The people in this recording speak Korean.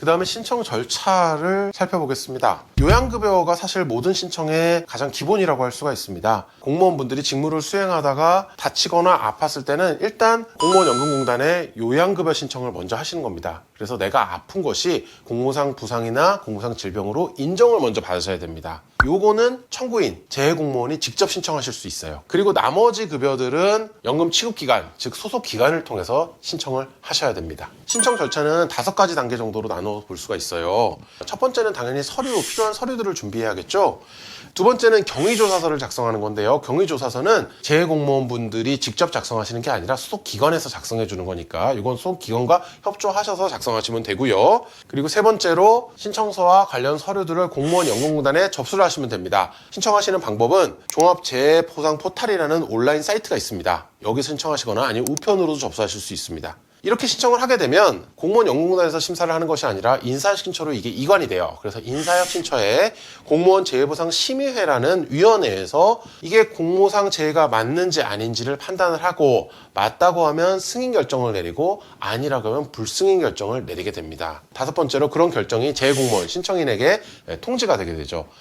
그 다음에 신청 절차를 살펴보겠습니다. 요양급여가 사실 모든 신청의 가장 기본이라고 할 수가 있습니다. 공무원분들이 직무를 수행하다가 다치거나 아팠을 때는 일단 공무원연금공단에 요양급여 신청을 먼저 하시는 겁니다. 그래서 내가 아픈 것이 공무상 부상이나 공무상 질병으로 인정을 먼저 받으셔야 됩니다. 요거는 청구인, 재해공무원이 직접 신청하실 수 있어요. 그리고 나머지 급여들은 연금 취급기관, 즉 소속기관을 통해서 신청을 하셔야 됩니다. 신청 절차는 다섯 가지 단계 정도로 나눠 볼 수가 있어요. 첫 번째는 당연히 서류, 필요한 서류들을 준비해야겠죠. 두 번째는 경위조사서를 작성하는 건데요. 경위조사서는 재해공무원분들이 직접 작성하시는 게 아니라 소속기관에서 작성해 주는 거니까 이건 소속기관과 협조하셔서 작성 하시면 되고요. 그리고 세 번째로 신청서와 관련 서류들을 공무원 연금공단에 접수를 하시면 됩니다. 신청하시는 방법은 종합재해보상 포탈이라는 온라인 사이트가 있습니다. 여기 신청하시거나 아니면 우편으로도 접수하실 수 있습니다. 이렇게 신청을 하게 되면 공무원 연금공단에서 심사를 하는 것이 아니라 인사혁 신처로 이게 이관이 돼요. 그래서 인사혁 신처에 공무원 재해보상 심의회라는 위원회에서 이게 공모상 재해가 맞는지 아닌지를 판단을 하고 맞다고 하면 승인 결정을 내리고 아니라고 하면 불승인 결정을 내리게 됩니다. 다섯 번째로 그런 결정이 재해공무원 신청인에게 통지가 되게 되죠.